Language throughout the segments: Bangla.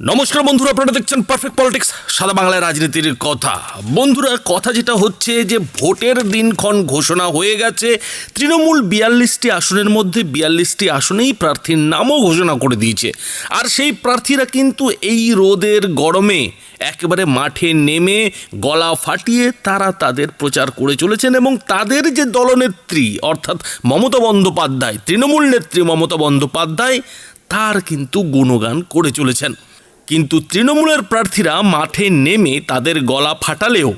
নমস্কার বন্ধুরা, আপনারা দেখছেন পারফেক্ট পলিটিক্স সাদা বাংলায় রাজনীতির কথা। বন্ধুরা, কথা যেটা হচ্ছে যে ভোটের দিনক্ষণ ঘোষণা হয়ে গেছে, তৃণমূল বিয়াল্লিশটি আসনের মধ্যে বিয়াল্লিশটি আসনেই প্রার্থীর নামও ঘোষণা করে দিয়েছে। আর সেই প্রার্থীরা কিন্তু এই রোদের গরমে একেবারে মাঠে নেমে গলা ফাটিয়ে তারা তাদের প্রচার করে চলেছেন এবং তাদের যে দলনেত্রী, অর্থাৎ মমতা বন্দ্যোপাধ্যায়, তৃণমূল নেত্রী মমতা বন্দ্যোপাধ্যায়, তার কিন্তু গুণগান করে চলেছেন। কিন্তু তৃণমূলের প্রার্থীরা মাঠে নেমে তাদের গলা ফাটালেও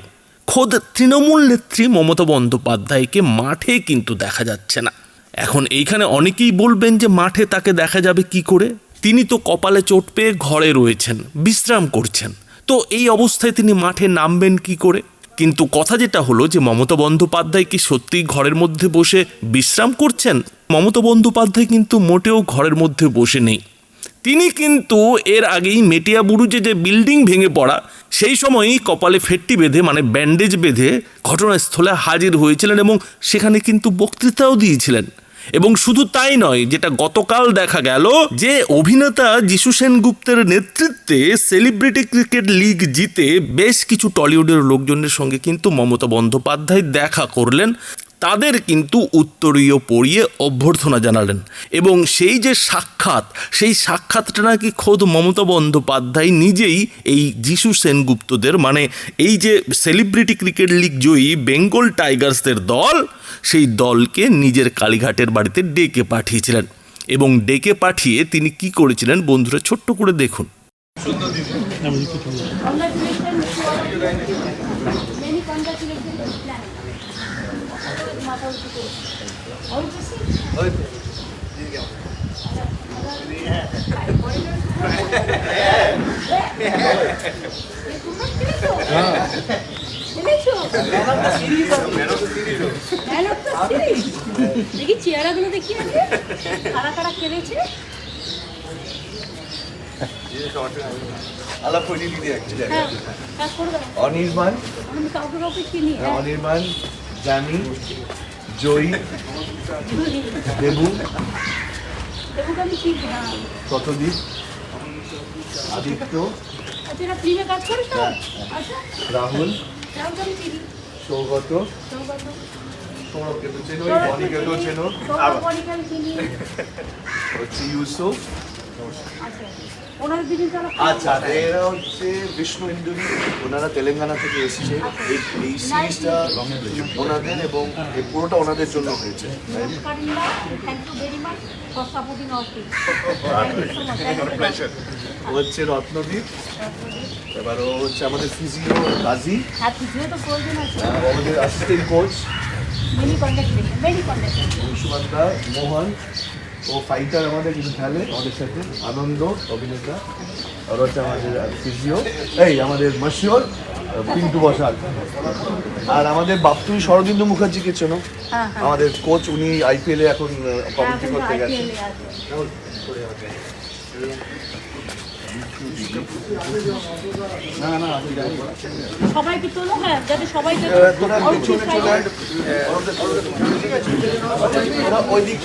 খোদ তৃণমূল নেত্রী মমতা বন্দ্যোপাধ্যায়কে মাঠে কিন্তু দেখা যাচ্ছে না। এখন এইখানে অনেকেই বলবেন যে মাঠে তাকে দেখা যাবে কি করে? তিনি তো কপালে চোট পেয়ে ঘরে রয়েছেন, বিশ্রাম করছেন। তো এই অবস্থায় তিনি মাঠে নামবেন কি করে? কিন্তু কথা যেটা হলো যে মমতা বন্দ্যোপাধ্যায় কি সত্যিই ঘরের মধ্যে বসে বিশ্রাম করছেন? মমতা বন্দ্যোপাধ্যায় কিন্তু মোটেও ঘরের মধ্যে বসে নেই। তিনি কিন্তু এর আগেই মেটিয়া বুরুজে যে বিল্ডিং ভেঙে পড়া, সেই সময়ই কপালে ফেটটি বেঁধে মানে ব্যান্ডেজ বেঁধে ঘটনাস্থলে হাজির হয়েছিলেন এবং সেখানে কিন্তু বক্তৃতাও দিয়েছিলেন। এবং শুধু তাই নয়, যেটা গতকাল দেখা গেল যে অভিনেতা যিশু সেনগুপ্তের নেতৃত্বে সেলিব্রিটি ক্রিকেট লিগ জিতে বেশ কিছু টলিউডের লোকজনের সঙ্গে কিন্তু মমতা বন্দ্যোপাধ্যায় দেখা করলেন। তাদের কিন্তু উত্তরীয় পড়িয়ে অভ্যর্থনা জানালেন। এবং সেই যে সাক্ষাৎ সেই সাক্ষাৎটা নাকি খোদ মমতা বন্দ্যোপাধ্যায় নিজেই এই যিশু সেনগুপ্তদের মানে এই যে সেলিব্রিটি ক্রিকেট লিগ জয়ী বেঙ্গল টাইগার্সদের দল সেই দলকে নিজের কালীঘাটের বাড়িতে ডেকে পাঠিয়েছিলেন। এবং ডেকে পাঠিয়ে তিনি কি করেছিলেন বন্ধুরা ছোট্ট করে দেখুন। Many congratulations. দেখি চেহারাগুলো দেখি আগে কারা কারা খেলেছে। হ্যাঁ অনির্বাণ হ্যাঁ, অনির্বাণ জানি। জয়ী দেবু দেবুকে আমি চিনি না শতদীপ আদিত্য রাহুল সৌগত সৌরভকে তো চেনো বনিকে তো চেনো হচ্ছে ইউসুফ আচ্ছা আচ্ছা। এরা হচ্ছে বিষ্ণু ইন্দুরি ওনারা তেলেঙ্গানা থেকে এসেছে। এই এই সিরিজটা ওনাদের এবং এই পুরোটা ওনাদের জন্য হয়েছে হচ্ছে রত্নদীপ এবার ও হচ্ছে আমাদের ফিজিও কাজী। হ্যাঁ আর আমাদের অ্যাসিস্ট্যান্ট কোচ মোহন। ও ফাইটার আমাদের কিন্তু খেলে আমাদের সাথে। আনন্দ অভিনেতা আর হচ্ছে আমাদের ফিজিও। এই আমাদের মশিওর পিন্টু বসাল। আর আমাদের বাপ্তুই শরদিন্দু মুখার্জিকে চেনো হ্যাঁ হ্যাঁ। আমাদের কোচ উনি আইপিএলে এখন কমিটি করতে গেছে IPL কি তোলো হ্যাঁ যাতে আছে ওই দিক।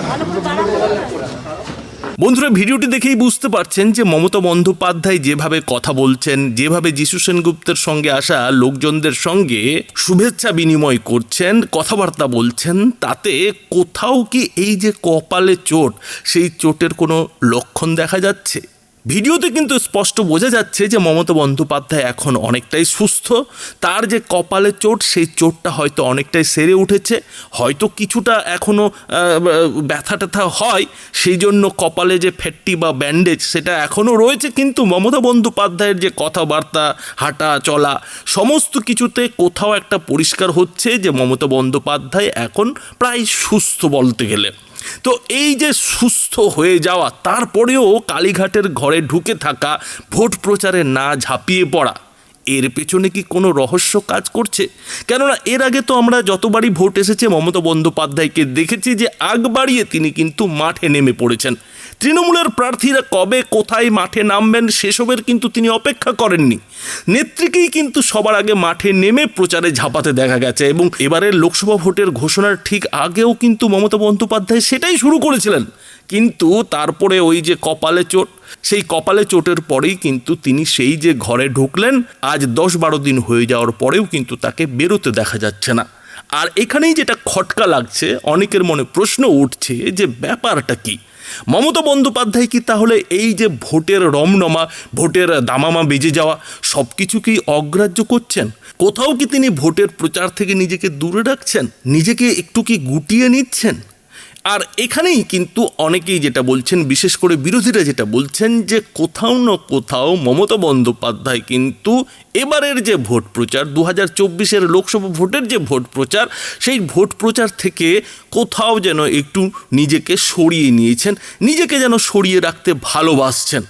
ভালো করে দাঁড়াবো বন্ধুরা, ভিডিওটি দেখেই বুঝতে পারছেন যে মমতা বন্দ্যোপাধ্যায় যেভাবে কথা বলছেন, যেভাবে যিশু সেনগুপ্তের সঙ্গে আসা লোকজনদের সঙ্গে শুভেচ্ছা বিনিময় করছেন, কথাবার্তা বলছেন, তাতে কোথাও কি এই যে কপালে চোট, সেই চোটের কোনো লক্ষণ দেখা যাচ্ছে? ভিডিওতে কিন্তু স্পষ্ট বোঝা যাচ্ছে যে মমতা বন্দ্যোপাধ্যায় এখন অনেকটাই সুস্থ। তার যে কপালে চোট, সেই চোটটা হয়তো অনেকটাই সেরে উঠেছে। হয়তো কিছুটা এখনও ব্যথা ট্যাথা হয়, সেই জন্য কপালে যে ফেটটি বা ব্যান্ডেজ সেটা এখনও রয়েছে। কিন্তু মমতা বন্দ্যোপাধ্যায়ের যে কথাবার্তা, হাঁটা, চলা, সমস্ত কিছুতে কোথাও একটা পরিষ্কার হচ্ছে যে মমতা বন্দ্যোপাধ্যায় এখন প্রায় সুস্থ বলতে গেলে। তো এই যে সুস্থ হয়ে যাওয়া, তারপরেও কালীঘাটের ঘরে ঢুকে থাকা, ভোট প্রচারে না ঝাঁপিয়ে পড়া, এর পেছনে কি কোনো রহস্য কাজ করছে? কেননা এর আগে তো আমরা যতবারই ভোট এসেছে, মমতা বন্দ্যোপাধ্যায়কে দেখেছি যে আগ বাড়িয়ে তিনি কিন্তু মাঠে নেমে পড়েছেন। তৃণমূলের প্রার্থীরা কবে, কোথায় মাঠে নামবেন সেসবের কিন্তু তিনি অপেক্ষা করেননি। নেত্রীকেই কিন্তু সবার আগে মাঠে নেমে প্রচারে ঝাঁপাতে দেখা গেছে এবং এবারের লোকসভা ভোটের ঘোষণার ঠিক আগেও কিন্তু মমতা বন্দ্যোপাধ্যায় সেটাই শুরু করেছিলেন। কিন্তু তারপরে ওই যে কপালে চোট, সেই কপালে চোটের পরেই কিন্তু তিনি সেই যে ঘরে ঢুকলেন, আজ দশ বারো দিন হয়ে যাওয়ার পরেও কিন্তু তাকে বেরোতে দেখা যাচ্ছে না। আর এখানেই যেটা খটকা লাগছে, অনেকের মনে প্রশ্ন উঠছে যে ব্যাপারটা কি? মমতা বন্দ্যোপাধ্যায় কি তাহলে এই যে ভোটের রমনমা, ভোটের দামামা বেজে যাওয়া সব কিছুকেই অগ্রাহ্য করছেন? কোথাও কি তিনি ভোটের প্রচার থেকে নিজেকে দূরে রাখছেন? নিজেকে একটু কি গুটিয়ে নিচ্ছেন? আর এখানেই কিন্তু অনেকেই যেটা বলছেন, বিশেষ করে বিরোধীরা যেটা বলছেন যে কোথাও না কোথাও মমতা বন্দ্যোপাধ্যায় কিন্তু এবারের যে ভোট প্রচার দু হাজার চব্বিশের লোকসভা ভোটের যে ভোট প্রচার, সেই ভোট প্রচার থেকে কোথাও যেন একটু নিজেকে সরিয়ে নিয়েছেন, নিজেকে যেন সরিয়ে রাখতে ভালোবাসছেন।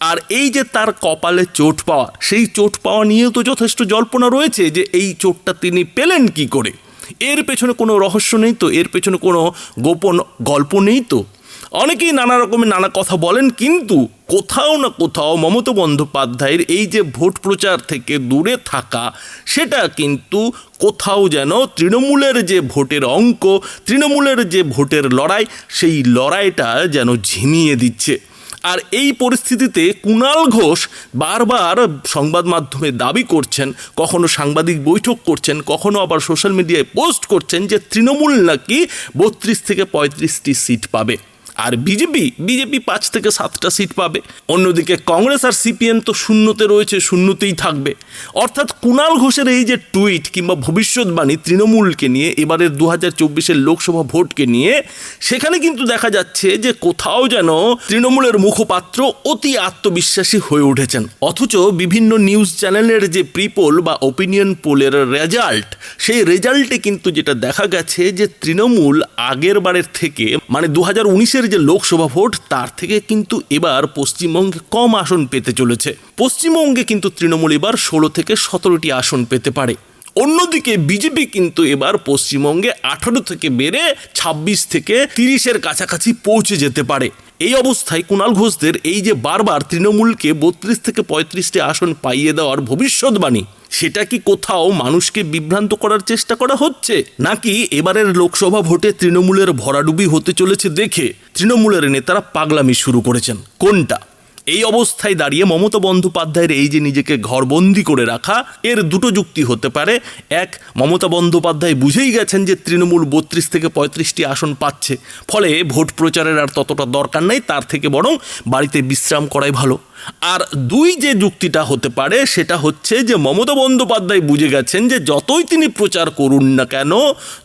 আর এই যে তার কপালে চোট পাওয়া, সেই চোট পাওয়া নিয়েও তো যথেষ্ট জল্পনা রয়েছে যে এই চোটটা তিনি পেলেন কি করে। এর পেছনে কোনো রহস্য নেই তো, এর পেছনে কোনো গোপন গল্প নেই তো। অনেকেই নানা রকমের নানা কথা বলেন, কিন্তু কোথাও না কোথাও মমতা বন্দ্যোপাধ্যায়ের এই যে ভোট প্রচার থেকে দূরে থাকা, সেটা কিন্তু কোথাও যেন তৃণমূলের যে ভোটের অঙ্ক, তৃণমূলের যে ভোটের লড়াই, সেই লড়াইটা যেন ঝিমিয়ে দিচ্ছে। আর এই পরিস্থিতিতে কুণাল ঘোষ বারবার সংবাদ মাধ্যমে দাবি করছেন, কখনো সাংবাদিক বৈঠক করছেন, কখনো আবার সোশ্যাল মিডিয়ায় পোস্ট করছেন যে তৃণমূল নাকি বত্রিশ থেকে পঁয়ত্রিশটি সিট পাবে। আর বিজেপি বিজেপি পাঁচ থেকে সাতটা সিট পাবে। অন্যদিকে কংগ্রেস আর সিপিএম তো শূন্যতে রয়েছে, শূন্যতেই থাকবে। অর্থাৎ কুণাল ঘোষের এই যে টুইট কিংবা ভবিষ্যৎবাণী তৃণমূলকে নিয়ে, এবারের দু হাজার চব্বিশের লোকসভা ভোটকে নিয়ে, সেখানে কিন্তু দেখা যাচ্ছে যে কোথাও যেন তৃণমূলের মুখপাত্র অতি আত্মবিশ্বাসী হয়ে উঠেছেন। অথচ বিভিন্ন নিউজ চ্যানেলের যে প্রিপোল বা ওপিনিয়ন পোলের রেজাল্ট, সেই রেজাল্টে কিন্তু যেটা দেখা গেছে যে তৃণমূল আগের বারের থেকে মানে দু হাজার উনিশের যে লোকসভা ভোট, তার থেকে কিন্তু এবার পশ্চিমবঙ্গে কম আসন পেতে চলেছে। পশ্চিমবঙ্গে কিন্তু তৃণমূল এবার ষোলো থেকে সতেরোটি আসন পেতে পারে। অন্যদিকে বিজেপি কিন্তু এবার পশ্চিমবঙ্গে আঠারো থেকে বেড়ে ছাব্বিশ থেকে তিরিশের কাছাকাছি পৌঁছে যেতে পারে। এই অবস্থায় কুণাল ঘোষদের এই যে বারবার তৃণমূলকে বত্রিশ থেকে পঁয়ত্রিশটি আসন পাইয়ে দেওয়ার ভবিষ্যৎবাণী সেটা কি কোথাও মানুষকে বিভ্রান্ত করার চেষ্টা করা হচ্ছে? নাকি এবারের লোকসভা ভোটে তৃণমূলের ভরাডুবি হতে চলেছে দেখে তৃণমূলের নেতারা পাগলামি শুরু করেছেন। কোনটা? এই অবস্থায় দাঁড়িয়ে মমতা বন্দ্যোপাধ্যায়ের এই যে নিজেকে ঘরবন্দি করে রাখা, এর দুটো যুক্তি হতে পারে। এক, মমতা বন্দ্যোপাধ্যায় বুঝেই গেছেন যে তৃণমূল বত্রিশ থেকে পঁয়ত্রিশটি আসন পাচ্ছে। ফলে ভোট প্রচারের আর ততটা দরকার নেই, তার থেকে বরং বাড়িতে বিশ্রাম করাই ভালো। আর দুই যে যুক্তিটা হতে পারে, সেটা হচ্ছে যে মমতা বন্দ্যোপাধ্যায় বুঝে গেছেন যে যতই তিনি প্রচার করুন না কেন,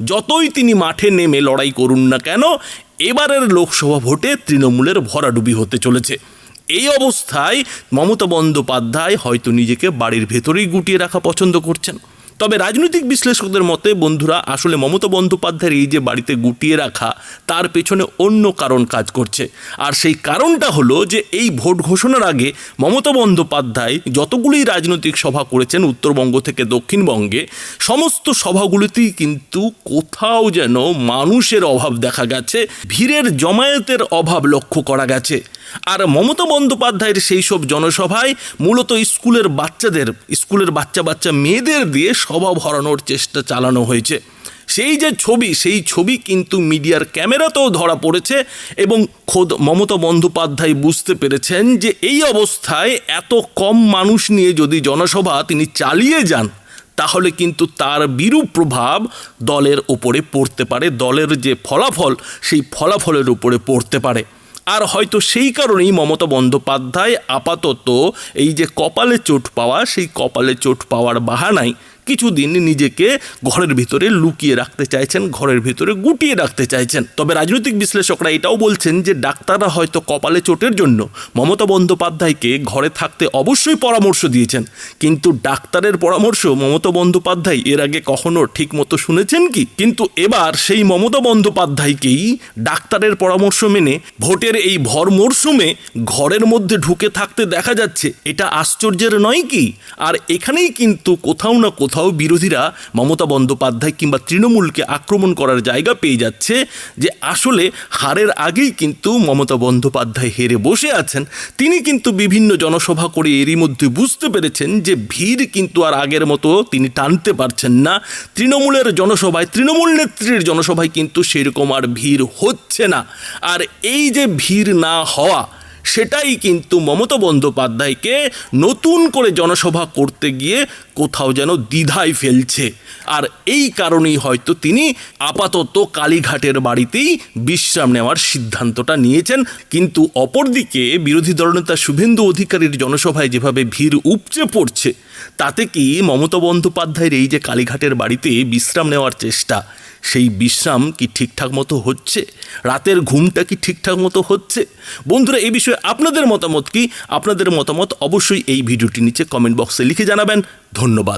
যতই তিনি মাঠে নেমে লড়াই করুন না কেন, এবারের লোকসভা ভোটে তৃণমূলের ভরাডুবি হতে চলেছে। এই অবস্থায় মমতা বন্দ্যোপাধ্যায় হয়তো নিজেকে বাড়ির ভেতরেই গুটিয়ে রাখা পছন্দ করছেন। তবে রাজনৈতিক বিশ্লেষকদের মতে, বন্ধুরা, আসলে মমতা বন্দ্যোপাধ্যায়ের এই যে বাড়িতে গুটিয়ে রাখা, তার পেছনে অন্য কারণ কাজ করছে। আর সেই কারণটা হলো যে, এই ভোট ঘোষণার আগে মমতা বন্দ্যোপাধ্যায় যতগুলি রাজনৈতিক সভা করেছেন উত্তরবঙ্গ থেকে দক্ষিণবঙ্গে, সমস্ত সভাগুলিতেই কিন্তু কোথাও যেন মানুষের অভাব দেখা গেছে, ভিড়ের জমায়েতের অভাব লক্ষ্য করা গেছে। আর মমতা বন্দ্যোপাধ্যায়ের সেই সব জনসভায় মূলত স্কুলের বাচ্চাদের, স্কুলের বাচ্চা বাচ্চা মেয়েদের দিয়ে সভা ভরানোর চেষ্টা চালানো হয়েছে। সেই যে ছবি, সেই ছবি কিন্তু মিডিয়ার ক্যামেরাতেও ধরা পড়েছে এবং খোদ মমতা বন্দ্যোপাধ্যায় বুঝতে পেরেছেন যে এই অবস্থায় এত কম মানুষ নিয়ে যদি জনসভা তিনি চালিয়ে যান, তাহলে কিন্তু তার বিরূপ প্রভাব দলের ওপরে পড়তে পারে, দলের যে ফলাফল, সেই ফলাফলের উপরে পড়তে পারে। আর হয়তো সেই কারণেই মমতা বন্দ্যোপাধ্যায় আপাতত এই যে কপালে চোট পাওয়া, সেই কপালে চোট পাওয়ার বাহানায় কিছুদিন নিজেকে ঘরের ভিতরে লুকিয়ে রাখতে চাইছেন, ঘরের ভিতরে গুটিয়ে রাখতে চাইছেন। তবে রাজনৈতিক বিশ্লেষকরা এটাও বলছেন যে ডাক্তাররা হয়তো কপালে চোটের জন্য মমতা বন্দ্যোপাধ্যায়কে ঘরে থাকতে অবশ্যই পরামর্শ দিয়েছেন। কিন্তু ডাক্তারের পরামর্শ মমতা বন্দ্যোপাধ্যায় এর আগে কখনো ঠিক মতো শুনেছেন কি? কিন্তু এবার সেই মমতা বন্দ্যোপাধ্যায়কেই ডাক্তারের পরামর্শ মেনে ভোটের এই ভর মরশুমে ঘরের মধ্যে ঢুকে থাকতে দেখা যাচ্ছে। এটা আশ্চর্যের নয় কি? আর এখানেই কিন্তু কোথাও না কোথাও কোথাও বিরোধীরা মমতা বন্দ্যোপাধ্যায় কিংবা তৃণমূলকে আক্রমণ করার জায়গা পেয়ে যাচ্ছে যে আসলে হারের আগেই কিন্তু মমতা বন্দ্যোপাধ্যায় হেরে বসে আছেন। তিনি কিন্তু বিভিন্ন জনসভা করে এরই মধ্যে বুঝতে পেরেছেন যে ভিড় কিন্তু আর আগের মতো তিনি টানতে পারছেন না। তৃণমূলের জনসভায়, তৃণমূল নেত্রীর জনসভায় কিন্তু সেরকম আর ভিড় হচ্ছে না। আর এই যে ভিড় না হওয়া সেটাই কিন্তু মমতা বন্দ্যোপাধ্যায়কে নতুন করে জনসভা করতে গিয়ে কোথাও যেন দ্বিধায় ফেলছে। আর এই কারণেই হয়তো তিনি আপাতত কালীঘাটের বাড়িতেই বিশ্রাম নেওয়ার সিদ্ধান্তটা নিয়েছেন। কিন্তু অপরদিকে বিরোধী দলনেতা শুভেন্দু অধিকারীর জনসভায় যেভাবে ভিড় উপচে পড়ছে, তাতে কি মমতা বন্দ্যোপাধ্যায়ের এই যে কালীঘাটের বাড়িতে বিশ্রাম নেওয়ার চেষ্টা সেই বিশ্রাম কি ঠিকঠাক মতো হচ্ছে? রাতের ঘুমটা কি ঠিকঠাক মতো হচ্ছে? বন্ধুরা, এই বিষয়ে আপনাদের মতামত কি? আপনাদের মতামত অবশ্যই এই ভিডিওটি নিচে কমেন্ট বক্সে লিখে জানাবেন। ধন্যবাদ।